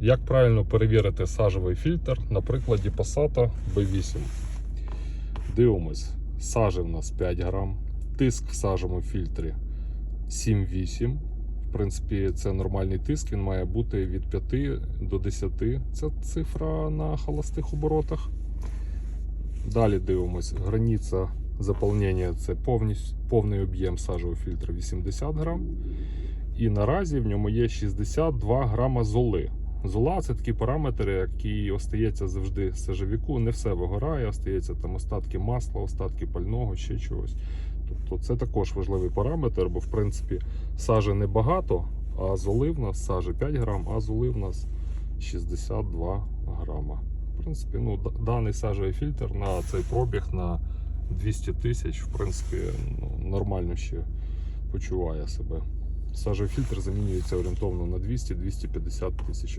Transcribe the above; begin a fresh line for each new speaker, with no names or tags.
Як правильно перевірити сажевий фільтр на прикладі Passat B8? Дивимось, сажа в нас 5 грам, тиск в сажевому фільтрі 7-8. В принципі, це нормальний тиск, він має бути від 5 до 10. Це цифра на холостих оборотах. Далі дивимось, границя заповнення це повністю, повний об'єм сажевого фільтра 80 грам. І наразі в ньому є 62 грама золи. Зола це такий параметр, який остається завжди сажевіку. Не все вигорає, остається там остатки масла, остатки пального, ще чогось. Тобто це також важливий параметр, бо в принципі сажі небагато, а золи в нас сажі 5 грам, а золи в нас 62 грама. В принципі, ну, даний сажевий фільтр на цей пробіг на 200 тисяч, в принципі, ну, нормально ще почуває себе. Сажевий фільтр замінюється орієнтовно на 200-250 тисяч